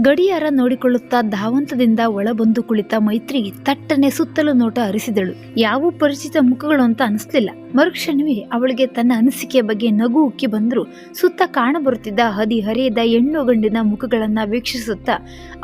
ಗಡಿಯಾರ ನೋಡಿಕೊಳ್ಳುತ್ತಾ ಧಾವಂತದಿಂದ ಒಳಬಂದು ಕುಳಿತ ಮೈತ್ರಿ ತಟ್ಟನೆ ಸುತ್ತಲೂ ನೋಟ ಹರಿಸಿದಳು. ಯಾವ ಪರಿಚಿತ ಮುಖಗಳು ಅಂತ ಅನಿಸ್ಲಿಲ್ಲ. ಮರುಕ್ಷಣವೇ ಅವಳಿಗೆ ತನ್ನ ಅನಿಸಿಕೆಯ ಬಗ್ಗೆ ನಗು ಉಕ್ಕಿ ಬಂದರೂ. ಸುತ್ತ ಕಾಣಬರುತ್ತಿದ್ದ ಹದಿ ಹರಿಯದ ಹೆಣ್ಣು ಗಂಡಿನ ಮುಖಗಳನ್ನ ವೀಕ್ಷಿಸುತ್ತಾ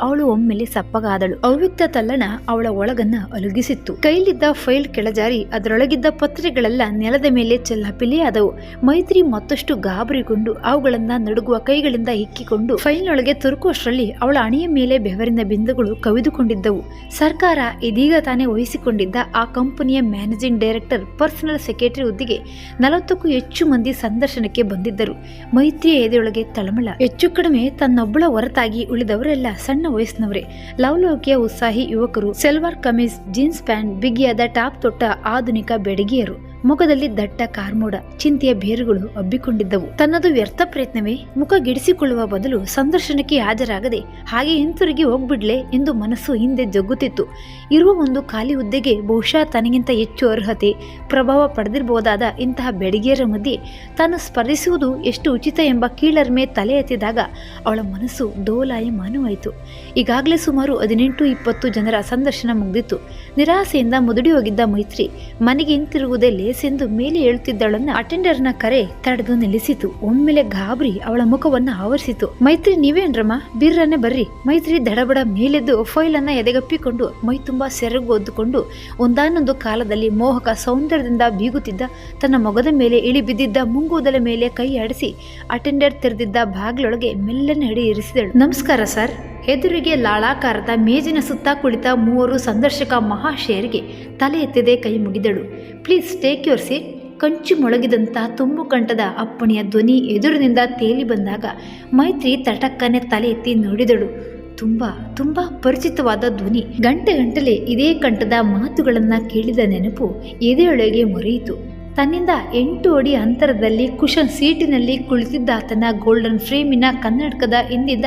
ಅವಳು ಒಮ್ಮೆಲೆ ಸಪ್ಪಗಾದಳು. ಅವ್ಯಕ್ತ ತಲ್ಲಣ ಅವಳ ಒಳಗನ್ನ ಅಲುಗಿಸಿತ್ತು. ಕೈಲಿದ್ದ ಫೈಲ್ ಕೆಳಜಾರಿ, ಅದರೊಳಗಿದ್ದ ಪತ್ರಿಕೆಗಳೆಲ್ಲ ನೆಲದ ಮೇಲೆ ಚೆಲ್ಲಾಪಿಲಿಯಾದವು ಮೈತ್ರಿ ಮತ್ತಷ್ಟು ಗಾಬರಿಗೊಂಡು ಅವುಗಳನ್ನ ನಡುಗುವ ಕೈಗಳಿಂದ ಇಕ್ಕಿಕೊಂಡು ಫೈಲ್ನೊಳಗೆ ತುರುಕುವಷ್ಟರಲ್ಲಿ ಅವಳ ಅಣಿಯ ಮೇಲೆ ಬೆವರಿನ ಬಿಂದುಗಳು ಕವಿದುಕೊಂಡಿದ್ದವು. ಸರ್ಕಾರ ಇದೀಗ ತಾನೇ ವಹಿಸಿಕೊಂಡಿದ್ದ ಆ ಕಂಪನಿಯ ಮ್ಯಾನೇಜಿಂಗ್ ಡೈರೆಕ್ಟರ್, ಪರ್ಸನಲ್ ಸೆಕ್ರೆಟರಿ ಹುದ್ದೆಗೆ ನಲವತ್ತಕ್ಕೂ ಹೆಚ್ಚು ಮಂದಿ ಸಂದರ್ಶನಕ್ಕೆ ಬಂದಿದ್ದರು. ಮೈತ್ರಿಯ ಎದೆಯೊಳಗೆ ತಳಮಳ. ಹೆಚ್ಚು ಕಡಿಮೆ ತನ್ನೊಬ್ಬಳ ಹೊರತಾಗಿ ಉಳಿದವರೆಲ್ಲ ಸಣ್ಣ ವಯಸ್ಸಿನವರೇ. ಲವಲೋಕಿಯ ಉತ್ಸಾಹಿ ಯುವಕರು, ಸೆಲ್ವಾರ್ ಕಮೀಸ್, ಜೀನ್ಸ್ ಪ್ಯಾಂಟ್, ಬಿಗಿಯಾದ ಟಾಪ್ ತೊಟ್ಟ ಆಧುನಿಕ ಬೆಡಗಿಯರು. ಮುಖದಲ್ಲಿ ದಟ್ಟ ಕಾರ್ಮೋಡ, ಚಿಂತೆಯ ಬೇರುಗಳು ಹಬ್ಬಿಕೊಂಡಿದ್ದವು. ತನ್ನದು ವ್ಯರ್ಥ ಪ್ರಯತ್ನವೇ ಮುಖ ಗಿಡಿಸಿಕೊಳ್ಳುವ ಬದಲು ಸಂದರ್ಶನಕ್ಕೆ ಹಾಜರಾಗದೆ ಹಾಗೆ ಹಿಂತಿರುಗಿ ಹೋಗ್ಬಿಡ್ಲೆ ಎಂದು ಮನಸ್ಸು ಹಿಂದೆ ಜಗ್ಗುತ್ತಿತ್ತು. ಇರುವ ಒಂದು ಖಾಲಿ ಹುದ್ದೆಗೆ ಬಹುಶಃ ತನಗಿಂತ ಹೆಚ್ಚು ಅರ್ಹತೆ, ಪ್ರಭಾವ ಪಡೆದಿರಬಹುದಾದ ಇಂತಹ ಬೆಡಗಿಯರ ಮಧ್ಯೆ ತಾನು ಸ್ಪರ್ಧಿಸುವುದು ಎಷ್ಟು ಉಚಿತ ಎಂಬ ಕೀಳರ್ಮೆ ತಲೆ ಎತ್ತಿದಾಗ ಅವಳ ಮನಸ್ಸು ಡೋಲಾಯಮಾನವಾಯಿತು ಈಗಾಗಲೇ ಸುಮಾರು ಹದಿನೆಂಟು ಇಪ್ಪತ್ತು ಜನರ ಸಂದರ್ಶನ ಮುಗಿದಿತ್ತು. ನಿರಾಸೆಯಿಂದ ಮುದುಡಿ ಹೋಗಿದ್ದ ಮೈತ್ರಿ ಮನೆಗೆ ಹಿಂತಿರುಗುವುದೇ ಲೇಸೆಂದು ಮೇಲೆ ಹೇಳುತ್ತಿದ್ದಳನ್ನ ಅಟೆಂಡರ್ನ ಕರೆ ತಡೆದು ನಿಲ್ಲಿಸಿತು. ಒಮ್ಮೆಲೆ ಗಾಬರಿ ಅವಳ ಮುಖವನ್ನ ಆವರಿಸಿತು. ಮೈತ್ರಿ ನೀವೇನ್ರಮ್ಮ? ಬಿರ್ರನ್ನೇ ಬರ್ರಿ. ಮೈತ್ರಿ ದಡಬಡ ಮೇಲೆದ್ದು ಫೈಲ್ ಅನ್ನ ಎದೆಗಪ್ಪಿಕೊಂಡು ಮೈ ತುಂಬಾ ಸೆರಗು ಒದ್ದುಕೊಂಡು ಒಂದಾನೊಂದು ಕಾಲದಲ್ಲಿ ಮೋಹಕ ಸೌಂದರ್ಯದಿಂದ ಬೀಗುತ್ತಿದ್ದ ತನ್ನ ಮೊಗದ ಮೇಲೆ ಇಳಿ ಬಿದ್ದಿದ್ದ ಮುಂಗೂದಲ ಮೇಲೆ ಕೈ ಆಡಿಸಿ ಅಟೆಂಡರ್ ತೆರೆದಿದ್ದ ಬಾಗ್ಲೊಳಗೆ ಮೆಲ್ಲನೆ ಅಡಿ ಇರಿಸಿದಳು. ನಮಸ್ಕಾರ ಸರ್. ಎದುರಿಗೆ ಲಾಳಾಕಾರದ ಮೇಜಿನ ಸುತ್ತ ಕುಳಿತ ಮೂವರು ಸಂದರ್ಶಕ ಮಹಾಶಯರಿಗೆ ತಲೆ ಎತ್ತಿದೆ, ಕೈ ಮುಗಿದಳು. Please take your seat. ಕಂಚು ಮೊಳಗಿದಂಥ ತುಂಬು ಕಂಠದ ಅಪ್ಪಣೆಯ ಧ್ವನಿ ಎದುರಿನಿಂದ ತೇಲಿ ಬಂದಾಗ ಮೈತ್ರಿ ತಟಕ್ಕನೆ ತಲೆ ಎತ್ತಿ ನೋಡಿದಳು. ತುಂಬ ತುಂಬ ಪರಿಚಿತವಾದ ಧ್ವನಿ. ಗಂಟೆ ಗಂಟಲೆ ಇದೇ ಕಂಠದ ಮಾತುಗಳನ್ನು ಕೇಳಿದ ನೆನಪು ಎದೆಯೊಳಗೆ ಮೊರೆಯಿತು. ತನ್ನಿಂದ ಎಂಟು ಅಡಿ ಅಂತರದಲ್ಲಿ ಕುಶನ್ ಸೀಟಿನಲ್ಲಿ ಕುಳಿತಿದ್ದ ಆತನ ಗೋಲ್ಡನ್ ಫ್ರೇಮಿನ ಕನ್ನಡಕದ ಹಿಂದಿದ್ದ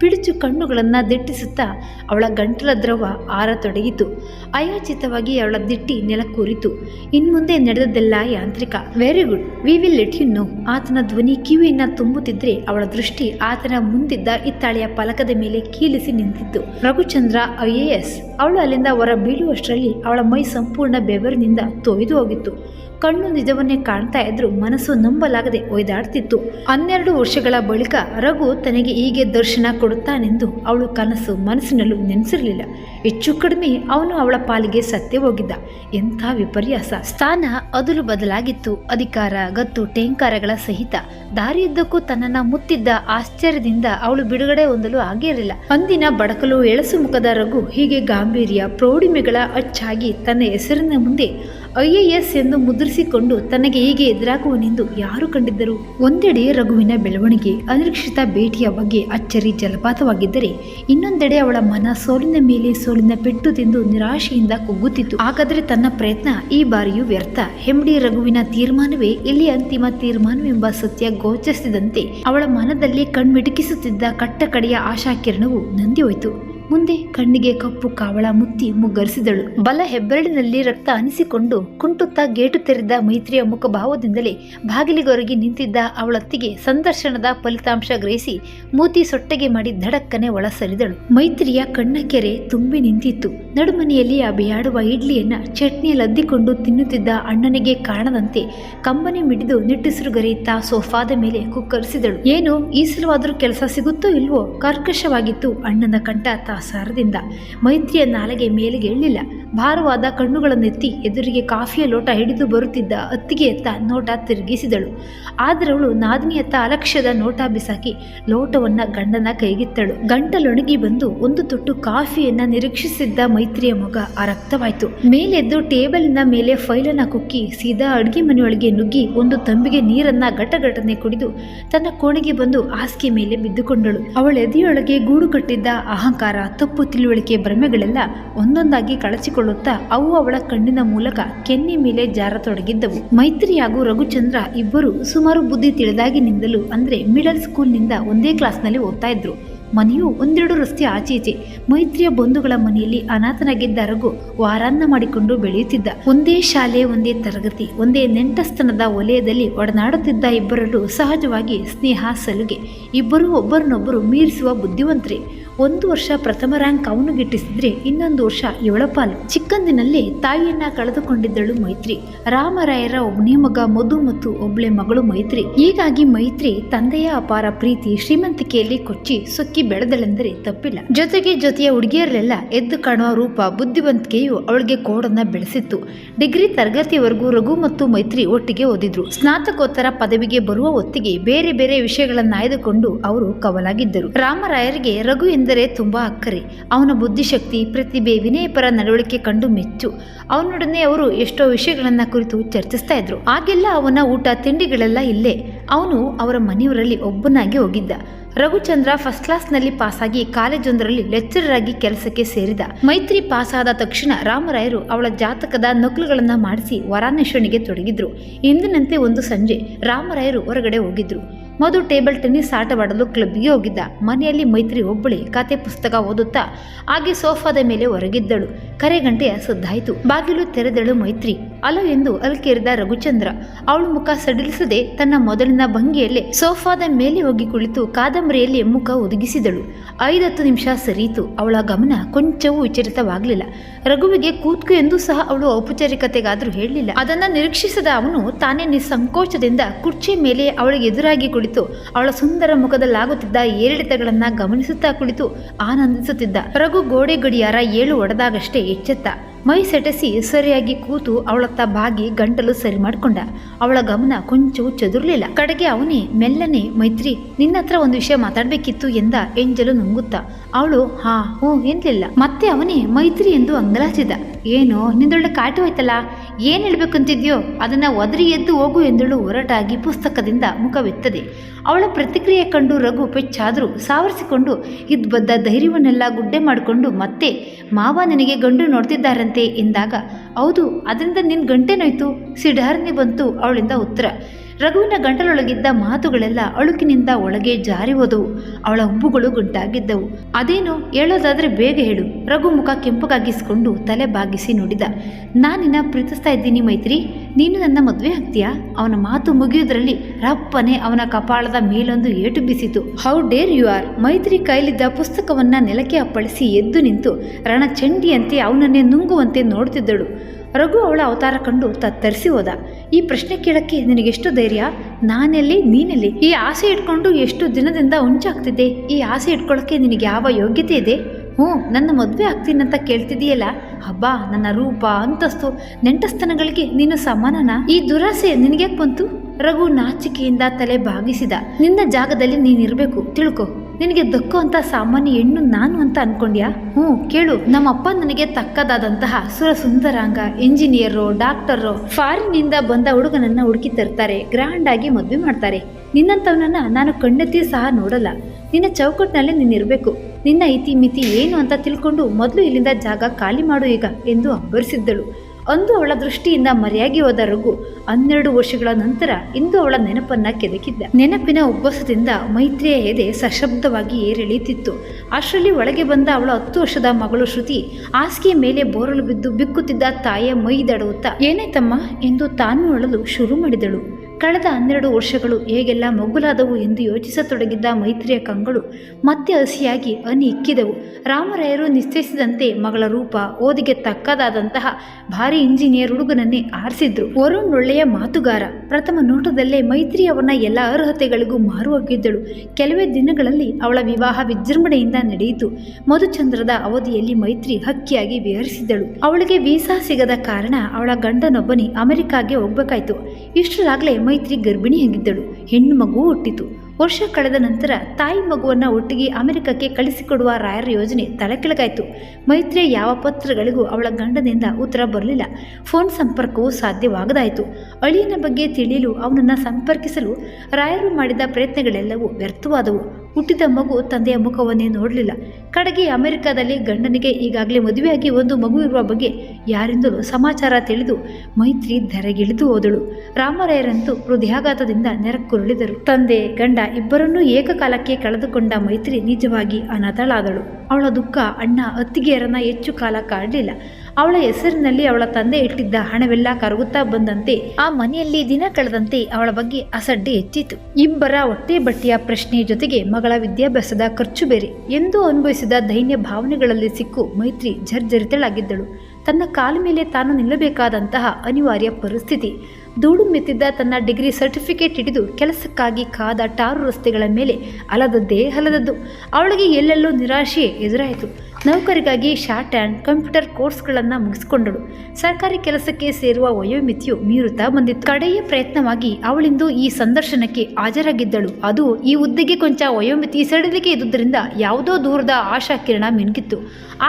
ಪಿಡಿಚು ಕಣ್ಣುಗಳನ್ನು ದಿಟ್ಟಿಸುತ್ತಾ ಅವಳ ಗಂಟಲ ದ್ರವ ಆರತೊಡಗಿತು. ಅಯಾಚಿತವಾಗಿ ಅವಳ ದಿಟ್ಟಿ ನೆಲಕೂರಿತು ಇನ್ಮುಂದೆ ನಡೆದದ್ದೆಲ್ಲ ಯಾಂತ್ರಿಕ. Very good we will let you know ಆತನ ಧ್ವನಿ ಕಿವಿಯನ್ನು ತುಂಬುತ್ತಿದ್ರೆ ಅವಳ ದೃಷ್ಟಿ ಆತನ ಮುಂದಿದ್ದ ಇತ್ತಾಳೆಯ ಫಲಕದ ಮೇಲೆ ಕೀಲಿಸಿ ನಿಂತಿತ್ತು. Raghuchandra, I A S. ಅವಳು ಅಲ್ಲಿಂದ ಹೊರ ಬೀಳುವಷ್ಟರಲ್ಲಿ ಅವಳ ಮೈ ಸಂಪೂರ್ಣ ಬೆವರಿನಿಂದ ತೊಯ್ದು ಹೋಗಿತ್ತು. ಕಣ್ಣು ನಿಜವನ್ನೇ ಕಾಣ್ತಾ ಇದ್ರು ಮನಸ್ಸು ನಂಬಲಾಗದೆ ಒಯ್ದಾಡ್ತಿತ್ತು. ಹನ್ನೆರಡು ವರ್ಷಗಳ ಬಳಿಕ ರಘು ತನಗೆ ಹೀಗೆ ದರ್ಶನ ಕೊಡುತ್ತಾನೆಂದು ಅವಳು ಕನಸು ಮನಸ್ಸಿನಲ್ಲೂ ನೆನೆಸಿರಲಿಲ್ಲ. ಹೆಚ್ಚು ಕಡಿಮೆ ಅವನು ಅವಳ ಪಾಲಿಗೆ ಸತ್ಯ ಹೋಗಿದ್ದ. ಎಂಥ ವಿಪರ್ಯಾಸ. ಸ್ಥಾನ ಅದಲು ಬದಲಾಗಿತ್ತು. ಅಧಿಕಾರ, ಗತ್ತು, ಟೇಂಕಾರಗಳ ಸಹಿತ ದಾರಿಯುದ್ದಕ್ಕೂ ತನ್ನನ್ನ ಮುತ್ತಿದ್ದ ಆಶ್ಚರ್ಯದಿಂದ ಅವಳು ಬಿಡುಗಡೆ ಹೊಂದಲು ಆಗಿರಲಿಲ್ಲ ಅಂದಿನ ಬಡಕಲು ಎಳಸು ಮುಖದ ರಘು ಹೀಗೆ ಗಾಂಭೀರ್ಯ, ಪ್ರೌಢಿಮೆಗಳ ಅಚ್ಚಾಗಿ ತನ್ನ ಹೆಸರಿನ ಮುಂದೆ ಐ ಎ ಎಸ್ ಎಂದು ಮುದ್ರಿಸಿಕೊಂಡು ತನಗೆ ಹೀಗೆ ಎದುರಾಗುವನೆಂದು ಯಾರು ಕಂಡಿದ್ದರು? ಒಂದೆಡೆ ರಘುವಿನ ಬೆಳವಣಿಗೆ, ಅನಿರೀಕ್ಷಿತ ಭೇಟಿಯ ಬಗ್ಗೆ ಅಚ್ಚರಿ ಜಲಪಾತವಾಗಿದ್ದರೆ ಇನ್ನೊಂದೆಡೆ ಅವಳ ಮನ ಸೋಲಿನ ಮೇಲೆ ಸೋಲಿನ ಪೆಟ್ಟು ತಿಂದು ನಿರಾಶೆಯಿಂದ ಕುಗ್ಗುತ್ತಿತ್ತು. ಹಾಗಾದರೆ ತನ್ನ ಪ್ರಯತ್ನ ಈ ಬಾರಿಯೂ ವ್ಯರ್ಥ. ಹೆಮ್ಡಿ ರಘುವಿನ ತೀರ್ಮಾನವೇ ಇಲ್ಲಿ ಅಂತಿಮ ತೀರ್ಮಾನವೆಂಬ ಸತ್ಯ ಗೋಚರಿಸಿದಂತೆ ಅವಳ ಮನದಲ್ಲಿ ಕಣ್ಮಿಟುಕಿಸುತ್ತಿದ್ದ ಕಟ್ಟಕಡೆಯ ಆಶಾಕಿರಣವು ನಂದಿ ಹೋಯಿತು ಮುಂದೆ ಕಣ್ಣಿಗೆ ಕಪ್ಪು ಕಾವಳ ಮುತ್ತಿ ಮುಗ್ಗರಿಸಿದಳು. ಬಲ ಹೆಬ್ಬೆರಳಿನಲ್ಲಿ ರಕ್ತ ಅನಿಸಿಕೊಂಡು ಕುಂಟುತ್ತಾ ಗೇಟು ತೆರೆದ ಮೈತ್ರಿಯ ಮುಖಭಾವದಿಂದಲೇ ಬಾಗಿಲಿಗೊರಗಿ ನಿಂತಿದ್ದ ಅವಳತ್ತಿಗೆ ಸಂದರ್ಶನದ ಫಲಿತಾಂಶ ಗ್ರಹಿಸಿ ಮೂತಿ ಸೊಟ್ಟೆಗೆ ಮಾಡಿ ಧಡಕ್ಕನೆ ಒಳ ಸರಿದಳು ಮೈತ್ರಿಯ ಕಣ್ಣ ಕೆರೆ ತುಂಬಿ ನಿಂತಿತ್ತು. ನಡುಮನೆಯಲ್ಲಿ ಆ ಇಡ್ಲಿಯನ್ನ ಚಟ್ನಿ ಲದ್ದಿಕೊಂಡು ತಿನ್ನುತ್ತಿದ್ದ ಅಣ್ಣನಿಗೆ ಕಾಣದಂತೆ ಕಂಬನಿ ಮಿಡಿದು ನಿಟ್ಟುಸಿರುಗರೆಯುತ್ತಾ ಸೋಫಾದ ಮೇಲೆ ಕುಕ್ಕರಿಸಿದಳು. ಏನು, ಈ ಸಲವಾದರೂ ಕೆಲಸ ಸಿಗುತ್ತೋ ಇಲ್ವೋ? ಕರ್ಕಶವಾಗಿತ್ತು ಅಣ್ಣನ ಕಂಠ ತಾಸಾರದಿಂದ ಮೈತ್ರಿಯ ನಾಲೆಗೆ ಮೇಲಿಗೆ ಎಳ್ಳಿಲ್ಲ ಭಾರವಾದ ಕಣ್ಣುಗಳನ್ನೆತ್ತಿ ಎದುರಿಗೆ ಕಾಫಿಯ ಲೋಟ ಹಿಡಿದು ಬರುತ್ತಿದ್ದ ಅತ್ತಿಗೆಯತ್ತ ನೋಟ ತಿರುಗಿಸಿದಳು. ಆದರವಳು ನಾದಿನಿಯತ್ತ ಅಲಕ್ಷ್ಯದ ನೋಟ ಬಿಸಾಕಿ ಲೋಟವನ್ನ ಗಂಡನ ಕೈಗಿತ್ತಳು. ಗಂಟಲೊಣಗಿ ಬಂದು ಒಂದು ತೊಟ್ಟು ಕಾಫಿಯನ್ನ ನಿರೀಕ್ಷಿಸಿದ್ದ ಮೈತ್ರಿಯ ಮಗ ಅರಕ್ತವಾಯಿತು. ಮೇಲೆದ್ದು ಟೇಬಲಿನ ಮೇಲೆ ಫೈಲನ್ನ ಕುಕ್ಕಿ ಸೀದಾ ಅಡುಗೆ ಮನೆಯೊಳಗೆ ನುಗ್ಗಿ ಒಂದು ತಂಬಿಗೆ ನೀರನ್ನ ಘಟಘಟನೆ ಕುಡಿದು ತನ್ನ ಕೋಣೆಗೆ ಬಂದು ಹಾಸಿಗೆ ಮೇಲೆ ಬಿದ್ದುಕೊಂಡಳು. ಅವಳ ಎದೆಯೊಳಗೆ ಗೂಡು ಕಟ್ಟಿದ್ದ ಅಹಂಕಾರ ತಪ್ಪು ತಿಳುವಳಿಕೆ ಭ್ರಮೆಗಳೆಲ್ಲ ಒಂದೊಂದಾಗಿ ಕಳಚಿಕೊಳ್ಳುತ್ತಾ ಅವು ಅವಳ ಕಣ್ಣಿನ ಮೂಲಕ ಕೆನ್ನೆ ಮೇಲೆ ಜಾರತೊಡಗಿದ್ದವು. ಮೈತ್ರಿ ಹಾಗೂ ರಘುಚಂದ್ರ ಇಬ್ಬರು ಸುಮಾರು ಬುದ್ಧಿ ತಿಳಿದಾಗಿನಿಂದಲೂ ಅಂದ್ರೆ ಮಿಡಲ್ ಸ್ಕೂಲ್ನಿಂದ ಒಂದೇ ಕ್ಲಾಸ್ನಲ್ಲಿ ಓದ್ತಾ ಇದ್ರು. ಮನೆಯು ಒಂದೆರಡು ರಸ್ತೆ ಆಚೆ ಈಚೆ ಮೈತ್ರಿಯ ಬಂಧುಗಳ ಮನೆಯಲ್ಲಿ ಅನಾಥನಾಗಿದ್ದ ರಘು ವಾರಾನ್ನ ಮಾಡಿಕೊಂಡು ಬೆಳೆಯುತ್ತಿದ್ದ. ಒಂದೇ ಶಾಲೆ, ಒಂದೇ ತರಗತಿ, ಒಂದೇ ನೆಂಟಸ್ತನದ ವಲಯದಲ್ಲಿ ಒಡನಾಡುತ್ತಿದ್ದ ಇಬ್ಬರಲ್ಲೂ ಸಹಜವಾಗಿ ಸ್ನೇಹ, ಸಲುಗೆ. ಇಬ್ಬರೂ ಒಬ್ಬರನ್ನೊಬ್ಬರು ಮೀರಿಸುವ ಬುದ್ಧಿವಂತರೇ. ಒಂದು ವರ್ಷ ಪ್ರಥಮ ರ್ಯಾಂಕ್ ಅವನು ಗಿಟ್ಟಿಸಿದ್ರೆ ಇನ್ನೊಂದು ವರ್ಷ ಇವಳ ಪಾಲು. ಚಿಕ್ಕಂದಿನಲ್ಲಿ ತಾಯಿಯನ್ನ ಕಳೆದುಕೊಂಡಿದ್ದಳು ಮೈತ್ರಿ. ರಾಮರಾಯರ ಒಬ್ಬನೇ ಮಗ, ಮಧು ಮತ್ತು ಒಬ್ಳೆ ಮಗಳು ಮೈತ್ರಿ. ಹೀಗಾಗಿ ಮೈತ್ರಿ ತಂದೆಯ ಅಪಾರ ಪ್ರೀತಿ ಶ್ರೀಮಂತಿಕೆಯಲ್ಲಿ ಕೊಚ್ಚಿ ಸೊಕ್ಕಿ ಬೆಳೆದಳೆಂದರೆ ತಪ್ಪಿಲ್ಲ. ಜೊತೆಗೆ ಜೊತೆಯ ಹುಡುಗಿಯರೆಲ್ಲ ಎದ್ದು ಕಾಣುವ ರೂಪ, ಬುದ್ಧಿವಂತಿಕೆಯು ಅವಳಿಗೆ ಕೋಡನ್ನ ಬೆಳೆಸಿತ್ತು. ಡಿಗ್ರಿ ತರಗತಿವರೆಗೂ ರಘು ಮತ್ತು ಮೈತ್ರಿ ಒಟ್ಟಿಗೆ ಓದಿದ್ರು. ಸ್ನಾತಕೋತ್ತರ ಪದವಿಗೆ ಬರುವ ಹೊತ್ತಿಗೆ ಬೇರೆ ಬೇರೆ ವಿಷಯಗಳನ್ನ ಆಯ್ದುಕೊಂಡು ಅವರು ಕವಲಾಗಿದ್ದರು. ರಾಮರಾಯರಿಗೆ ರಘು ಎಂದರೆ ತುಂಬಾ ಅಕ್ಕರೆ. ಅವನ ಬುದ್ಧಿಶಕ್ತಿ, ಪ್ರತಿಭೆ, ವಿನಯಪರ ನಡವಳಿಕೆ ಕಂಡು ಮೆಚ್ಚು. ಅವನೊಡನೆ ಅವರು ಎಷ್ಟೋ ವಿಷಯಗಳನ್ನು ಕುರಿತು ಚರ್ಚಿಸ್ತಾ ಇದ್ರು. ಆಗೆಲ್ಲ ಅವನ ಊಟ ತಿಂಡಿಗಳೆಲ್ಲ ಇಲ್ಲೇ. ಅವನು ಅವರ ಮನೆಯವರಲ್ಲಿ ಒಬ್ಬನಾಗಿ ಹೋಗಿದ್ದ. ರಘುಚಂದ್ರ ಫಸ್ಟ್ ಕ್ಲಾಸ್ನಲ್ಲಿ ಪಾಸಾಗಿ ಕಾಲೇಜೊಂದರಲ್ಲಿ ಲೆಕ್ಚರರ್ ಆಗಿ ಕೆಲಸಕ್ಕೆ ಸೇರಿದ. ಮೈತ್ರಿ ಪಾಸಾದ ತಕ್ಷಣ ರಾಮರಾಯರು ಅವಳ ಜಾತಕದ ನಕಲುಗಳನ್ನು ಮಾಡಿಸಿ ವರಾನ್ವೇಷಣೆಗೆ ತೊಡಗಿದ್ರು. ಎಂದಿನಂತೆ ಒಂದು ಸಂಜೆ ರಾಮರಾಯರು ಹೊರಗಡೆ ಹೋಗಿದ್ರು. ಮಧು ಟೇಬಲ್ ಟೆನ್ನಿಸ್ ಆಟವಾಡಲು ಕ್ಲಬ್ಗೆ ಹೋಗಿದ್ದ. ಮನೆಯಲ್ಲಿ ಮೈತ್ರಿ ಒಬ್ಬಳಿ ಕತೆ ಪುಸ್ತಕ ಓದುತ್ತಾ ಹಾಗೆ ಸೋಫಾದ ಮೇಲೆ ಹೊರಗಿದ್ದಳು ಕರೆ ಗಂಟೆಯ ಸದ್ದಾಯಿತು. ಬಾಗಿಲು ತೆರೆದಳು ಮೈತ್ರಿ. ಅಲೋ ಎಂದು ಅಲ್ಕೇರಿದ ರಘುಚಂದ್ರ. ಅವಳು ಮುಖ ಸಡಿಲಿಸದೆ ತನ್ನ ಮೊದಲಿನ ಭಂಗಿಯಲ್ಲೇ ಸೋಫಾದ ಮೇಲೆ ಹೋಗಿ ಕುಳಿತು ಕಾದಂಬರಿಯಲ್ಲಿ ಮುಖ ಒದಗಿಸಿದಳು. ಐದತ್ತು ನಿಮಿಷ ಸರಿಯಿತು ಅವಳ ಗಮನ ಕೊಂಚವೂ ವಿಚಲಿತವಾಗಲಿಲ್ಲ. ರಘುವಿಗೆ ಕೂತ್ಕು ಎಂದು ಸಹ ಅವಳು ಔಪಚಾರಿಕತೆಗಾದರೂ ಹೇಳಲಿಲ್ಲ ಅದನ್ನು ನಿರೀಕ್ಷಿಸದ ಅವನು ತಾನೇ ನಿಸ್ಸಂಕೋಚದಿಂದ ಕುರ್ಚಿ ಮೇಲೆ ಅವಳಿಗೆ ಎದುರಾಗಿ ಕುಳಿತು ಅವಳ ಸುಂದರ ಮುಖದಲ್ಲಾಗುತ್ತಿದ್ದ ಏರಿಳಿತಗಳನ್ನ ಗಮನಿಸುತ್ತಾ ಕುಳಿತು ಆನಂದಿಸುತ್ತಿದ್ದ. ರಘು ಗೋಡೆ ಗಡಿಯಾರ ಏಳು ಒಡೆದಾಗಷ್ಟೇ ಎಚ್ಚೆತ್ತ. ಮೈ ಸೆಟಸಿ ಸರಿಯಾಗಿ ಕೂತು ಅವಳತ್ತ ಬಾಗಿ ಗಂಟಲು ಸರಿ ಮಾಡಿಕೊಂಡ. ಅವಳ ಗಮನ ಕೊಂಚವೂ ಚದುರಲಿಲ್ಲ. ಕಡೆಗೆ ಅವನೇ ಮೆಲ್ಲನೆ, ಮೈತ್ರಿ, ನಿನ್ನ ಹತ್ರ ಒಂದು ವಿಷಯ ಮಾತಾಡಬೇಕಿತ್ತು ಎಂದ ಎಂಜಲು ನುಂಗುತ್ತ. ಅವಳು, ಹಾ, ಹ್ಞೂ, ಎಂದ್ಲಿಲ್ಲ. ಮತ್ತೆ ಅವನೇ, ಮೈತ್ರಿ ಎಂದು ಅಂಗಲಾಚಿದ ಏನು, ನಿಂದೊಳ್ಳೆ ಕಾಟವಾಯ್ತಲ್ಲ ಏನ್ ಹೇಳ್ಬೇಕಂತಿದ್ಯೋ ಅದನ್ನು ಒದರಿ ಎದ್ದು ಹೋಗು ಎಂದಳು ಹೊರಟಾಗಿ ಪುಸ್ತಕದಿಂದ ಮುಖವೆತ್ತದೆ. ಅವಳ ಪ್ರತಿಕ್ರಿಯೆ ಕಂಡು ರಘು ಪೆಚ್ಚಾದರೂ ಸಾವರಿಸಿಕೊಂಡು, ಇದ್ ಬದ್ದ ಧೈರ್ಯವನ್ನೆಲ್ಲ ಗುಡ್ಡೆ ಮಾಡಿಕೊಂಡು ಮತ್ತೆ ಮಾವ ನಿನಗೆ ಗಂಡು ನೋಡ್ತಿದ್ದಾರಂತೆ ಎಂದಾಗ, ಹೌದು, ಅದರಿಂದ ನಿನ್ನ ಗಂಟೆನೋಯ್ತು? ಸಿಡಾರ್ನಿ ಬಂತು ಅವಳಿಂದ ಉತ್ತರ ರಘುವಿನ ಗಂಟಲೊಳಗಿದ್ದ ಮಾತುಗಳೆಲ್ಲ ಅಳುಕಿನಿಂದ ಒಳಗೆ ಜಾರಿ ಹೋದವು ಅವಳ ಹುಬ್ಬುಗಳು ಗುಂಟಾಗಿದ್ದವು. ಅದೇನು? ಹೇಳೋದಾದ್ರೆ ಬೇಗ ಹೇಳು. ರಘು ಮುಖ ಕೆಂಪಗಾಗಿಸ್ಕೊಂಡು ತಲೆ ಬಾಗಿಸಿ ನೋಡಿದ. ನಾನಿನ್ನ ಪ್ರೀತಿಸ್ತಾ ಇದ್ದೀನಿ ಮೈತ್ರಿ. ನೀನು ನನ್ನ ಮದುವೆ ಆಗ್ತೀಯಾ? ಅವನ ಮಾತು ಮುಗಿಯುವುದರಲ್ಲಿ ರಪ್ಪನೆ ಅವನ ಕಪಾಳದ ಮೇಲೊಂದು ಏಟು ಬಿಸಿತು. How dare you are Maitri ಕೈಲಿದ್ದ ಪುಸ್ತಕವನ್ನ ನೆಲಕ್ಕೆ ಅಪ್ಪಳಿಸಿ ಎದ್ದು ನಿಂತು ರಣಚಂಡಿಯಂತೆ ಅವನನ್ನೇ ನುಂಗುವಂತೆ ನೋಡ್ತಿದ್ದಳು. ರಘು ಅವಳ ಅವತಾರ ಕಂಡು ತತ್ತರಿಸಿ ಹೋದ. ಈ ಪ್ರಶ್ನೆ ಕೇಳಕ್ಕೆ ನಿನಗೆಷ್ಟು ಧೈರ್ಯ? ನಾನೆಲ್ಲಿ, ನೀನೆಲ್ಲಿ? ಈ ಆಸೆ ಇಟ್ಕೊಂಡು ಎಷ್ಟು ದಿನದಿಂದ ಉಂಚಾಗ್ತಿದ್ದೆ ಈ ಆಸೆ ಇಟ್ಕೊಳ್ಳೋಕ್ಕೆ ನಿನಗೆ ಯಾವ ಯೋಗ್ಯತೆ ಇದೆ? ಹ್ಞೂ, ನನ್ನ ಮದುವೆ ಆಗ್ತೀನಂತ ಕೇಳ್ತಿದೀಯಲ್ಲ ಹಬ್ಬ ನನ್ನ ರೂಪ, ಅಂತಸ್ತು ನೆಂಟಸ್ತನಗಳಿಗೆ ನೀನು ಸಮಾನನ? ಈ ದುರಾಸೆ ನಿನಗ್ಯಾಕೆ ಬಂತು? ರಘು ನಾಚಿಕೆಯಿಂದ ತಲೆ ಬಾಗಿಸಿದ. ನಿನ್ನ ಜಾಗದಲ್ಲಿ ನೀನಿರಬೇಕು. ತಿಳ್ಕೊ. ನಿನಗೆ ದಕ್ಕುವಂಥ ಸಾಮಾನ್ಯ ಹೆಣ್ಣು ನಾನು ಅಂತ ಅನ್ಕೊಂಡ್ಯಾ? ಹ್ಞೂ, ಕೇಳು. ನಮ್ಮಪ್ಪ ನನಗೆ ತಕ್ಕದಾದಂತಹ ಸುರ ಸುಂದರಾಂಗ ಇಂಜಿನಿಯರು ಡಾಕ್ಟರು ಫಾರಿನ್ನಿಂದ ಬಂದ ಹುಡುಗನನ್ನ ಹುಡುಕಿ ತರ್ತಾರೆ ಗ್ರ್ಯಾಂಡ್ ಆಗಿ ಮದುವೆ ಮಾಡ್ತಾರೆ. ನಿನ್ನಂಥವನನ್ನ ನಾನು ಕಣ್ಣೆತ್ತಿ ಸಹ ನೋಡಲ್ಲ. ನಿನ್ನ ಚೌಕಟ್ಟಿನಲ್ಲಿ ನೀನಿರಬೇಕು ನಿನ್ನ ಇತಿ ಮಿತಿ ಏನು ಅಂತ ತಿಳ್ಕೊಂಡು ಮೊದಲು ಇಲ್ಲಿಂದ ಜಾಗ ಖಾಲಿ ಮಾಡು ಈಗ ಎಂದು ಅಬ್ಬರಿಸಿದ್ದಳು. ಅಂದು ಅವಳ ದೃಷ್ಟಿಯಿಂದ ಮರೆಯಾಗಿ ಹೋದ ರಘು ಹನ್ನೆರಡು ವರ್ಷಗಳ ನಂತರ ಇಂದು ಅವಳ ನೆನಪನ್ನ ಕೆದಕಿದ್ದ. ನೆನಪಿನ ಉಬ್ಬಸದಿಂದ ಮೈತ್ರಿಯ ಎದೆ ಸಶಬ್ದವಾಗಿ ಏರಿಳಿಯುತ್ತಿತ್ತು ಅಷ್ಟರಲ್ಲಿ ಒಳಗೆ ಬಂದ ಅವಳ ಹತ್ತು ವರ್ಷದ ಮಗಳು ಶ್ರುತಿ ಹಾಸಿಗೆ ಮೇಲೆ ಬೋರಲು ಬಿದ್ದು ಬಿಕ್ಕುತ್ತಿದ್ದ ತಾಯಿಯ ಮೈ ಏನೇ ತಮ್ಮ ಎಂದು ತಾನು ಅಳಲು ಶುರು ಮಾಡಿದಳು. ಕಳೆದ ಹನ್ನೆರಡು ವರ್ಷಗಳು ಹೇಗೆಲ್ಲ ಮಗುಲಾದವು ಎಂದು ಯೋಚಿಸತೊಡಗಿದ್ದ ಮೈತ್ರಿಯ ಕಂಗಳು ಮತ್ತೆ ಹಸಿಯಾಗಿ ಅನಿ ಇಕ್ಕಿದವು. ರಾಮರಾಯರು ನಿಶ್ಚಯಿಸಿದಂತೆ ಮಗಳ ರೂಪ, ಓದಿಗೆ ತಕ್ಕದಾದಂತಹ ಭಾರಿ ಇಂಜಿನಿಯರ್ ಹುಡುಗನನ್ನೇ ಆರಿಸಿದ್ರು. ವರುಣ್ ಒಳ್ಳೆಯ ಮಾತುಗಾರ. ಪ್ರಥಮ ನೋಟದಲ್ಲೇ ಮೈತ್ರಿ ಅವನ ಎಲ್ಲ ಅರ್ಹತೆಗಳಿಗೂ ಮಾರುವಾಗಿದ್ದಳು ಕೆಲವೇ ದಿನಗಳಲ್ಲಿ ಅವಳ ವಿವಾಹ ವಿಜೃಂಭಣೆಯಿಂದ ನಡೆಯಿತು. ಮಧುಚಂದ್ರದ ಅವಧಿಯಲ್ಲಿ ಮೈತ್ರಿ ಹಕ್ಕಿಯಾಗಿ ವಿಹರಿಸಿದ್ದಳು. ಅವಳಿಗೆ ವೀಸಾ ಸಿಗದ ಕಾರಣ ಅವಳ ಗಂಡನೊಬ್ಬನಿ ಅಮೆರಿಕಾಗೆ ಹೋಗ್ಬೇಕಾಯ್ತು. ಇಷ್ಟರಾಗಲೇ ಮೈತ್ರಿ ಗರ್ಭಿಣಿಯಾಗಿದ್ದಳು ಹೆಣ್ಣು ಮಗು ಹುಟ್ಟಿತು. ವರ್ಷ ಕಳೆದ ನಂತರ ತಾಯಿ ಮಗುವನ್ನ ಒಟ್ಟಿಗೆ ಅಮೆರಿಕಕ್ಕೆ ಕಳಿಸಿಕೊಡುವ ರಾಯರ ಯೋಜನೆ ತಲೆಕೆಳಗಾಯಿತು. ಮೈತ್ರಿಯ ಯಾವ ಪತ್ರಗಳಿಗೂ ಅವಳ ಗಂಡನಿಂದ ಉತ್ತರ ಬರಲಿಲ್ಲ. ಫೋನ್ ಸಂಪರ್ಕವೂ ಸಾಧ್ಯವಾಗದಾಯಿತು. ಅಳಿಯನ ಬಗ್ಗೆ ತಿಳಿಯಲು ಅವನನ್ನು ಸಂಪರ್ಕಿಸಲು ರಾಯರು ಮಾಡಿದ ಪ್ರಯತ್ನಗಳೆಲ್ಲವೂ ವ್ಯರ್ಥವಾದವು. ಹುಟ್ಟಿದ ಮಗು ತಂದೆಯ ಮುಖವನ್ನೇ ನೋಡಲಿಲ್ಲ. ಕಡೆಗೆ ಅಮೆರಿಕದಲ್ಲಿ ಗಂಡನಿಗೆ ಈಗಾಗಲೇ ಮದುವೆಯಾಗಿ ಒಂದು ಮಗು ಇರುವ ಬಗ್ಗೆ ಯಾರಿಂದಲೂ ಸಮಾಚಾರ ತಿಳಿದು ಮೈತ್ರಿ ಧರೆಗಿಳಿದು ಹೋದಳು. ರಾಮರಾಯರಂತೂ ಹೃದಯಾಘಾತದಿಂದ ನೆರಕ್ಕುರುಳಿದರು. ತಂದೆ, ಗಂಡ ಇಬ್ಬರನ್ನೂ ಏಕಕಾಲಕ್ಕೆ ಕಳೆದುಕೊಂಡ ಮೈತ್ರಿ ನಿಜವಾಗಿ ಅನಾಥಳಾದಳು. ಅವಳ ದುಃಖ ಅಣ್ಣ ಅತ್ತಿಗೆಯರನ್ನ ಹೆಚ್ಚು ಕಾಲ ಕಾಡಲಿಲ್ಲ. ಅವಳ ಹೆಸರಿನಲ್ಲಿ ಅವಳ ತಂದೆ ಇಟ್ಟಿದ್ದ ಹಣವೆಲ್ಲ ಕರಗುತ್ತಾ ಬಂದಂತೆ ಆ ಮನೆಯಲ್ಲಿ ದಿನ ಕಳೆದಂತೆ ಅವಳ ಬಗ್ಗೆ ಅಸಡ್ಡೆ ಹೆಚ್ಚಿತು ಇಬ್ಬರ ಹೊಟ್ಟೆ ಬಟ್ಟೆಯ ಪ್ರಶ್ನೆ ಜೊತೆಗೆ ಮಗಳ ವಿದ್ಯಾಭ್ಯಾಸದ ಖರ್ಚು ಬೇರೆ. ಎಂದು ಅನುಭವಿಸಿದ ದೈನ್ಯ ಭಾವನೆಗಳಲ್ಲಿ ಸಿಕ್ಕು ಮೈತ್ರಿ ಜರ್ಜರಿತಳಾಗಿದ್ದಳು. ತನ್ನ ಕಾಲ ಮೇಲೆ ತಾನು ನಿಲ್ಲಬೇಕಾದಂತಹ ಅನಿವಾರ್ಯ ಪರಿಸ್ಥಿತಿ. ಧೂಳು ಮೆತ್ತಿದ್ದ ತನ್ನ ಡಿಗ್ರಿ ಸರ್ಟಿಫಿಕೇಟ್ ಹಿಡಿದು ಕೆಲಸಕ್ಕಾಗಿ ಕಾದ ಟಾರು ರಸ್ತೆಗಳ ಮೇಲೆ ಅಲದದ್ದೇ. ಹಲದದ್ದು ಅವಳಿಗೆ ಎಲ್ಲೆಲ್ಲೂ ನಿರಾಶೆ ಎದುರಾಯಿತು. ನೌಕರಿಗಾಗಿ ಶಾರ್ಟ್ ಆ್ಯಂಡ್ ಕಂಪ್ಯೂಟರ್ ಕೋರ್ಸ್ಗಳನ್ನು ಮುಗಿಸಿಕೊಂಡಳು. ಸರ್ಕಾರಿ ಕೆಲಸಕ್ಕೆ ಸೇರುವ ವಯೋಮಿತಿಯು ಮೀರುತ್ತಾ ಬಂದಿತ್ತು. ಕಡೆಯ ಪ್ರಯತ್ನವಾಗಿ ಅವಳಿಂದು ಈ ಸಂದರ್ಶನಕ್ಕೆ ಹಾಜರಾಗಿದ್ದಳು. ಅದು ಈ ಹುದ್ದೆಗೆ ಕೊಂಚ ವಯೋಮಿತಿ ಸಡಿಲಿಕೆ ಇದ್ದುದರಿಂದ ಯಾವುದೋ ದೂರದ ಆಶಾ ಕಿರಣ ಮಿನುಗಿತ್ತು.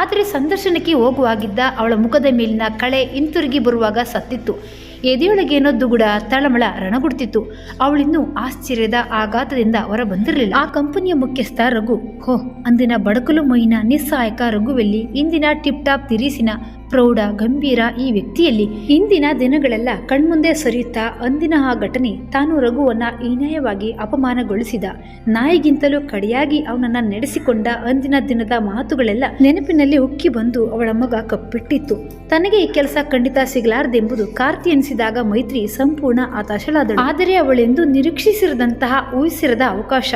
ಆದರೆ ಸಂದರ್ಶನಕ್ಕೆ ಹೋಗುವಾಗಿದ್ದ ಅವಳ ಮುಖದ ಮೇಲಿನ ಕಳೆ ಹಿಂತಿರುಗಿ ಬರುವಾಗ ಸತ್ತಿತ್ತು. ಎದೆಯೊಳಗೇನೋ ದುಗುಡ ತಳಮಳ ರಣಗುಡ್ತಿತ್ತು. ಅವಳಿನ್ನೂ ಆಶ್ಚರ್ಯದ ಆಘಾತದಿಂದ ಹೊರ ಬಂದಿರಲಿಲ್ಲ ಆ ಕಂಪನಿಯ ಮುಖ್ಯಸ್ಥ ರಘು, ಹೋ, ಅಂದಿನ ಬಡಕಲು ಮೊಯ್ನ ನಿಸ್ಸಹಾಯಕ ರಘುವೆಲ್ಲಿ ಇಂದಿನ ಟಿಪ್ ಟಾಪ್ ತಿರಿಸಿನ ಪ್ರೌಢ, ಗಂಭೀರ ಈ ವ್ಯಕ್ತಿಯಲ್ಲಿ ಇಂದಿನ ದಿನಗಳೆಲ್ಲ ಕಣ್ಮುಂದೆ ಸರಿಯುತ್ತಾ ಅಂದಿನ ಆ ಘಟನೆ ತಾನು ರಘುವನ್ನ ಹೀನಾಯವಾಗಿ ಅಪಮಾನಗೊಳಿಸಿದ. ನಾಯಿಗಿಂತಲೂ ಕಡೆಯಾಗಿ ಅವನನ್ನ ನಡೆಸಿಕೊಂಡ ಅಂದಿನ ದಿನದ ಮಾತುಗಳೆಲ್ಲ ನೆನಪಿನಲ್ಲಿ ಉಕ್ಕಿ ಬಂದು ಅವಳ ಮಗ ಕಪ್ಪಿಟ್ಟಿತ್ತು. ತನಗೆ ಈ ಕೆಲಸ ಖಂಡಿತ ಸಿಗಲಾರ್ದೆಂಬುದು ಕಾರ್ತಿ ಎನಿಸಿದಾಗ ಮೈತ್ರಿ ಸಂಪೂರ್ಣ ಹತಾಶಳಾದಳು. ಆದರೆ ಅವಳೆಂದು ನಿರೀಕ್ಷಿಸಿರದಂತಹ ಊಹಿಸಿರದ ಅವಕಾಶ.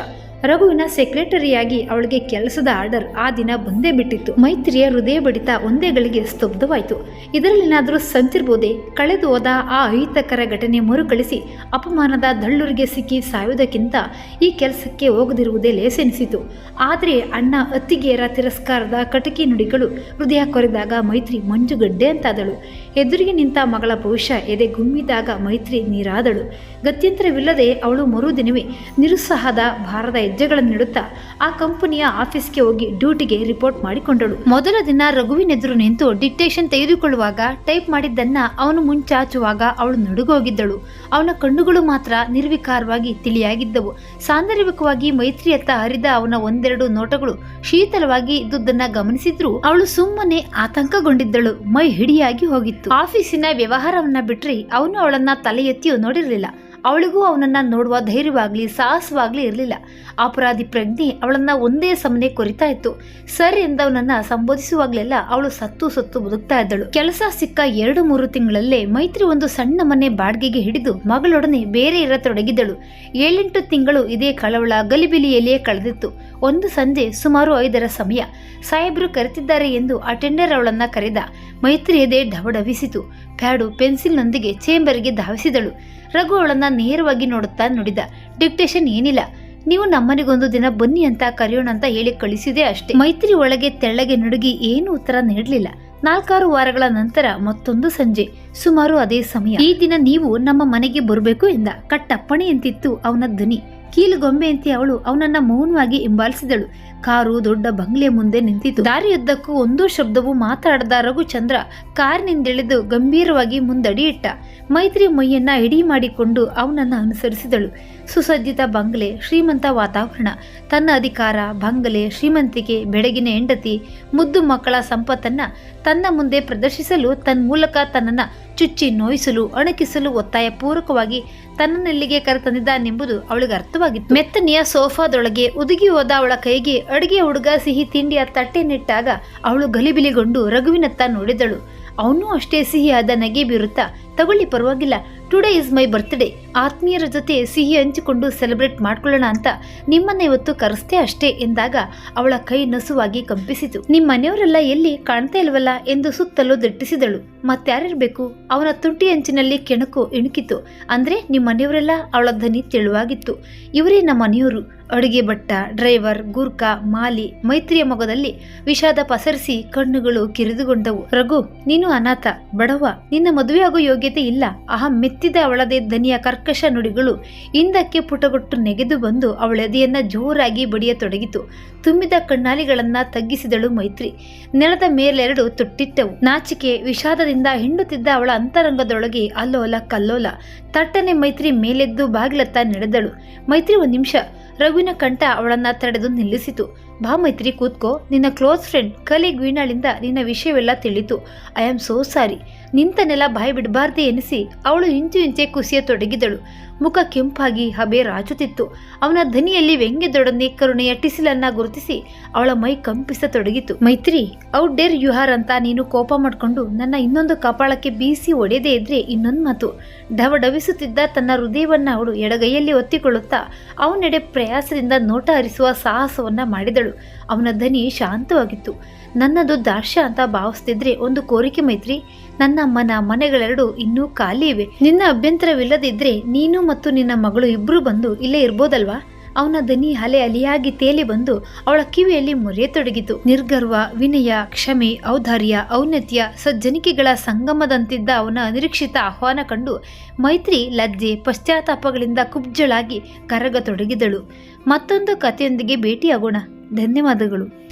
ರಘುವಿನ ಸೆಕ್ರೆಟರಿಯಾಗಿ ಅವಳಿಗೆ ಕೆಲಸದ ಆರ್ಡರ್ ಆ ದಿನ ಬಂದೇ ಬಿಟ್ಟಿತ್ತು. ಮೈತ್ರಿಯ ಹೃದಯ ಬಡಿತ ಒಂದೇ ಗಳಿಗೆ ಸ್ತಬ್ಧವಾಯಿತು. ಇದರಲ್ಲಿನಾದರೂ ಸಂತಿರ್ಬೋದೇ? ಕಳೆದು ಹೋದ ಆ ಅಹಿತಕರ ಘಟನೆ ಮರುಕಳಿಸಿ ಅಪಮಾನದ ದಳ್ಳುರಿಗೆ ಸಿಕ್ಕಿ ಸಾಯುವುದಕ್ಕಿಂತ ಈ ಕೆಲಸಕ್ಕೆ ಹೋಗದಿರುವುದೇ ಲೇಸೆನಿಸಿತು. ಆದರೆ ಅಣ್ಣ ಅತ್ತಿಗೆಯರ ತಿರಸ್ಕಾರದ ಕಟಕಿ ನುಡಿಗಳು ಹೃದಯ ಕೊರೆದಾಗ ಮೈತ್ರಿ ಮಂಜುಗಡ್ಡೆ ಅಂತಾದಳು. ಎದುರಿಗೆ ನಿಂತ ಮಗಳ ಭವಿಷ್ಯ ಎದೆ ಗುಮ್ಮಿದಾಗ ಮೈತ್ರಿ ನೀರಾದಳು. ಗತ್ಯಂತರವಿಲ್ಲದೆ ಅವಳು ಮರುದಿನವೇ ನಿರುತ್ಸಾಹದ ಭಾರದ ಹೆಜ್ಜೆಗಳನ್ನಿಡುತ್ತಾ ಆ ಕಂಪನಿಯ ಆಫೀಸ್ಗೆ ಹೋಗಿ ಡ್ಯೂಟಿಗೆ ರಿಪೋರ್ಟ್ ಮಾಡಿಕೊಂಡಳು. ಮೊದಲ ದಿನ ರಘುವಿನೆದುರು ನಿಂತು ಡಿಕ್ಟೇಷನ್ ತೆಗೆದುಕೊಳ್ಳುವಾಗ ಟೈಪ್ ಮಾಡಿದ್ದನ್ನ ಅವನು ಮುಂಚಾಚುವಾಗ ಅವಳು ನಡುಗೋಗಿದ್ದಳು. ಅವನ ಕಣ್ಣುಗಳು ಮಾತ್ರ ನಿರ್ವಿಕಾರವಾಗಿ ತಿಳಿಯಾಗಿದ್ದವು. ಸಾಂದರ್ಭಿಕವಾಗಿ ಮೈತ್ರಿಯತ್ತ ಹರಿದ ಅವನ ಒಂದೆರಡು ನೋಟಗಳು ಶೀತಲವಾಗಿ ಇದ್ದುದನ್ನ ಗಮನಿಸಿದ್ರು ಅವಳು ಸುಮ್ಮನೆ ಆತಂಕಗೊಂಡಿದ್ದಳು. ಮೈ ಹಿಡಿಯಾಗಿ ಹೋಗಿತ್ತು. ಆಫೀಸಿನ ವ್ಯವಹಾರವನ್ನ ಬಿಟ್ರಿ ಅವನು ಅವಳನ್ನ ತಲೆ ಎತ್ತಿಯೂ ನೋಡಿರಲಿಲ್ಲ. ಅವಳಿಗೂ ಅವನನ್ನ ನೋಡುವ ಧೈರ್ಯವಾಗಲಿ, ಸಾಹಸವಾಗಲಿ ಇರಲಿಲ್ಲ. ಅಪರಾಧಿ ಪ್ರಜ್ಞೆ ಅವಳನ್ನ ಒಂದೇ ಸಮನೆ ಕೊರಿತಾ ಇತ್ತು. ಸರ್ ಎಂದವನನ್ನ ಸಂಬೋಧಿಸುವಾಗಲೆಲ್ಲ ಅವಳು ಸತ್ತು ಸತ್ತು ಬದುಕ್ತಾ ಇದ್ದಳು. ಕೆಲಸ ಸಿಕ್ಕ ಎರಡು ಮೂರು ತಿಂಗಳಲ್ಲೇ ಮೈತ್ರಿ ಒಂದು ಸಣ್ಣ ಮನೆ ಬಾಡಿಗೆಗೆ ಹಿಡಿದು ಮಗಳೊಡನೆ ಬೇರೆ ಇರತೊಡಗಿದ್ದಳು ಏಳೆಂಟು ತಿಂಗಳು ಇದೇ ಕಳವಳ ಗಲಿಬಿಲಿಯಲ್ಲಿಯೇ ಕಳೆದಿತ್ತು. ಒಂದು ಸಂಜೆ ಸುಮಾರು ಐದರ ಸಮಯ. ಸಾಹೇಬರು ಕರೆತಿದ್ದಾರೆ ಎಂದು ಅಟೆಂಡರ್ ಅವಳನ್ನ ಕರೆದ ಮೈತ್ರಿ ಎದೆ ಢವಢವಿಸಿತು ಪ್ಯಾಡು ಪೆನ್ಸಿಲ್ನೊಂದಿಗೆ ಚೇಂಬರ್ಗೆ ಧಾವಿಸಿದಳು. ರಘು ಅವಳನ್ನ ನೇರವಾಗಿ ನೋಡುತ್ತಾ ನುಡಿದ, ಡಿಕ್ಟೇಷನ್ ಏನಿಲ್ಲ. ನೀವು ನಮ್ಮನೆಗೊಂದು ದಿನ ಬನ್ನಿ ಅಂತ ಕರೆಯೋಣ ಅಂತ ಹೇಳಿ ಕಳಿಸಿದೆ ಅಷ್ಟೇ. ಮೈತ್ರಿ ಒಳಗೆ ತೆಳ್ಳಗೆ ನಡುಗಿ ಏನು ಉತ್ತರ ನೀಡಲಿಲ್ಲ. ನಾಲ್ಕಾರು ವಾರಗಳ ನಂತರ ಮತ್ತೊಂದು ಸಂಜೆ, ಸುಮಾರು ಅದೇ ಸಮಯ. ಈ ದಿನ ನೀವು ನಮ್ಮ ಮನೆಗೆ ಬರಬೇಕು ಎಂದ. ಕಟ್ಟಪ್ಪಣೆಯಂತಿತ್ತು ಅವನ ಧ್ವನಿ. ಕೀಲುಗೊಂಬೆಯಂತೆ ಅವಳು ಅವನನ್ನ ಮೌನವಾಗಿ ಹಿಂಬಾಲಿಸಿದಳು. ಕಾರು ದೊಡ್ಡ ಬಂಗ್ಲೆ ಮುಂದೆ ನಿಂತಿತು ದಾರಿಯುದ್ದಕ್ಕೂ ಒಂದೂ ಶಬ್ದವು ಮಾತಾಡದ ರಘುಚಂದ್ರ ಕಾರಿನಿಂದಿಳಿದು ಗಂಭೀರವಾಗಿ ಮುಂದಡಿ ಇಟ್ಟ ಮೈತ್ರಿ ಮೈಯನ್ನ ಇಡಿ ಮಾಡಿಕೊಂಡು ಅವನನ್ನ ಅನುಸರಿಸಿದಳು. ಸುಸಜ್ಜಿತ ಬಂಗ್ಲೆ, ಶ್ರೀಮಂತ ವಾತಾವರಣ, ತನ್ನ ಅಧಿಕಾರ, ಬಂಗ್ಲೆ, ಶ್ರೀಮಂತಿಕೆ ಬೆಳಗಿನ ಹೆಂಡತಿ, ಮುದ್ದು ಮಕ್ಕಳ ಸಂಪತ್ತನ್ನ ತನ್ನ ಮುಂದೆ ಪ್ರದರ್ಶಿಸಲು ತನ್ನ ಮೂಲಕ ತನ್ನನ್ನ ಚುಚ್ಚಿ ನೋಯಿಸಲು, ಅಣಕಿಸಲು ಒತ್ತಾಯ ಪೂರ್ವಕವಾಗಿ ತನ್ನಲ್ಲಿಗೆ ಕರೆತಂದಿದ್ದಾನೆಂಬುದು ಅವಳಿಗೆ ಅರ್ಥವಾಗಿತ್ತು. ಮೆತ್ತನೆಯ ಸೋಫಾದೊಳಗೆ ಉದುಗಿ ಹೋದ ಅವಳ ಕೈಗೆ ಅಡುಗೆ ಹುಡುಗ ಸಿಹಿ ತಿಂಡಿಯ ತಟ್ಟೆ ನೆಟ್ಟಾಗ ಅವಳು ಗಲಿಬಿಲಿಗೊಂಡು ರಘುವಿನತ್ತ ನೋಡಿದಳು. ಅವನು ಅಷ್ಟೇ ಸಿಹಿಯಾದ ನಗೆ ಬೀರುತ್ತಾ, ತಗೊಳ್ಳಿ, ಪರವಾಗಿಲ್ಲ. ಟುಡೇ ಇಸ್ ಮೈ ಬರ್ತ್ಡೇ ಆತ್ಮೀಯರ ಜೊತೆ ಸಿಹಿ ಹಂಚಿಕೊಂಡು ಸೆಲೆಬ್ರೇಟ್ ಮಾಡ್ಕೊಳ್ಳೋಣ ಅಂತ ನಿಮ್ಮನ್ನ ಇವತ್ತು ಕರೆಸ್ತೆ ಅಷ್ಟೇ ಎಂದಾಗ ಅವಳ ಕೈ ನಸುವಾಗಿ ಕಂಪಿಸಿತು. ನಿಮ್ಮ ಮನೆಯವರೆಲ್ಲ ಎಲ್ಲಿ? ಕಾಣ್ತಾ ಇಲ್ವಲ್ಲ? ಎಂದು ಸುತ್ತಲೂ ದಟ್ಟಿಸಿದಳು. ಮತ್ತಾರಿರ್ಬೇಕು? ಅವನ ತುಂಟಿ ಅಂಚಿನಲ್ಲಿ ಕೆಣಕು ಇಣುಕಿತು. ಅಂದ್ರೆ ನಿಮ್ಮ ಮನೆಯವರೆಲ್ಲ ಅವಳ ಧ್ವನಿ ತೆಳುವಾಗಿತ್ತು. ಇವರೇ ನಮ್ಮ ಮನೆಯವರು. ಅಡುಗೆ ಭಟ್ಟ, ಡ್ರೈವರ್, ಗೂರ್ಖಾ, ಮಾಲಿ, ಮೈತ್ರಿಯ ಮೊಗದಲ್ಲಿ ವಿಷಾದ ಪಸರಿಸಿ ಕಣ್ಣುಗಳು ಕಿರಿದುಗೊಂಡವು. ರಘು, ನೀನು ಅನಾಥ, ಬಡವ, ನಿನ್ನ ಮದುವೆಯಾಗೋ ಯೋಗ್ಯ ಯೋಗ್ಯತೆ ಇಲ್ಲ. ಆಹ, ಮೆತ್ತಿದ ಅವಳದೇ ದನಿಯ ಕರ್ಕಶ ನುಡಿಗಳು ಹಿಂದಕ್ಕೆ ಪುಟಗೊಟ್ಟು ನೆಗೆದು ಬಂದು ಅವಳ ಜೋರಾಗಿ ಜೋರಾಗಿ ಬಡಿಯತೊಡಗಿತು. ತುಂಬಿದ ಕಣ್ಣಾಲಿಗಳನ್ನ ತಗ್ಗಿಸಿದಳು ಮೈತ್ರಿ. ನೆಲದ ಮೇಲೆರಡು ತೊಟ್ಟಿಟ್ಟವು. ನಾಚಿಕೆ, ವಿಷಾದದಿಂದ ಹಿಂಡುತ್ತಿದ್ದ ಅವಳ ಅಂತರಂಗದೊಳಗೆ ಅಲ್ಲೋಲ ಕಲ್ಲೋಲ. ತಟ್ಟನೆ ಮೈತ್ರಿ ಮೇಲೆದ್ದು ಬಾಗಿಲತ್ತ ನಡೆದಳು. ಮೈತ್ರಿ ಒಂದು ನಿಮಿಷ ರಘುವಿನ ಕಂಠ ಅವಳನ್ನ ತಡೆದು ನಿಲ್ಲಿಸಿತು. ಬಾ ಮೈತ್ರಿ, ಕೂತ್ಕೋ. ನಿನ್ನ ಕ್ಲೋಸ್ ಫ್ರೆಂಡ್ ಕಲಿ ವೀಣಾಳಿಂದ ನಿನ್ನ ವಿಷಯವೆಲ್ಲ ತಿಳಿತು. ಐ ಆಮ್ ಸೋ ಸಾರಿ ನಿಂತನೆಲ್ಲ ನೆಲ ಬಾಯಿ ಬಿಡಬಾರ್ದೆ ಎನಿಸಿ ಅವಳು ಇಂಚು ಇಂಚೆ ಕುಸಿಯತೊಡಗಿದಳು ಮುಖ ಕೆಂಪಾಗಿ ಹಬೆ ರಾಚುತ್ತಿತ್ತು. ಅವನ ಧ್ವನಿಯಲ್ಲಿ ವ್ಯಂಗ್ಯದೊಡನೆ ಕರುಣೆಯ ಟಿಸಿಲನ್ನ ಗುರುತಿಸಿ ಅವಳ ಮೈ ಕಂಪಿಸತೊಡಗಿತು. ಮೈತ್ರಿ ಔಟ್ ಡೇರ್ ಯುಹಾರ್ ಅಂತ ನೀನು ಕೋಪ ಮಾಡಿಕೊಂಡು ನನ್ನ ಇನ್ನೊಂದು ಕಪಾಳಕ್ಕೆ ಬೀಸಿ ಒಡೆಯದೇ ಇದ್ರೆ ಇನ್ನೊಂದು ಮಾತು. ಡವಡವಿಸುತ್ತಿದ್ದ ತನ್ನ ಹೃದಯವನ್ನ ಅವಳು ಎಡಗೈಯಲ್ಲಿ ಒತ್ತಿಕೊಳ್ಳುತ್ತಾ ಅವನೆಡೆ ಪ್ರಯಾಸದಿಂದ ನೋಟ ಹರಿಸುವ ಸಾಹಸವನ್ನ ಮಾಡಿದಳು. ಅವನ ಧ್ವನಿ ಶಾಂತವಾಗಿತ್ತು. ನನ್ನದು ದಾರ್ಶ್ಯ ಅಂತ ಭಾವಿಸ್ತಿದ್ರೆ ಒಂದು ಕೋರಿಕೆ ಮೈತ್ರಿ. ನನ್ನ ಅಮ್ಮನ ಮನೆಗಳೆರಡು ಇನ್ನೂ ಖಾಲಿ ಇವೆ. ನಿನ್ನ ಅಭ್ಯಂತರವಿಲ್ಲದಿದ್ರೆ ನೀನು ಮತ್ತು ನಿನ್ನ ಮಗಳು ಇಬ್ರು ಬಂದು ಇಲ್ಲೇ ಇರ್ಬೋದಲ್ವಾ? ಅವನ ದನಿ ಅಲೆ ಅಲಿಯಾಗಿ ತೇಲಿ ಬಂದು ಅವಳ ಕಿವಿಯಲ್ಲಿ ಮೊರೆಯತೊಡಗಿತು ನಿರ್ಗರ್ವ, ವಿನಯ, ಕ್ಷಮೆ, ಔದಾರ್ಯ, ಔನ್ನತ್ಯ, ಸಜ್ಜನಿಕೆಗಳ ಸಂಗಮದಂತಿದ್ದ ಅವನ ಅನಿರೀಕ್ಷಿತ ಆಹ್ವಾನ ಕಂಡು ಮೈತ್ರಿ ಲಜ್ಜೆ, ಪಶ್ಚಾತ್ತಾಪಗಳಿಂದ ಕುಬ್ಜಳಾಗಿ ಕರಗತೊಡಗಿದಳು. ಮತ್ತೊಂದು ಕಥೆಯೊಂದಿಗೆ ಭೇಟಿಯಾಗೋಣ. ಧನ್ಯವಾದಗಳು.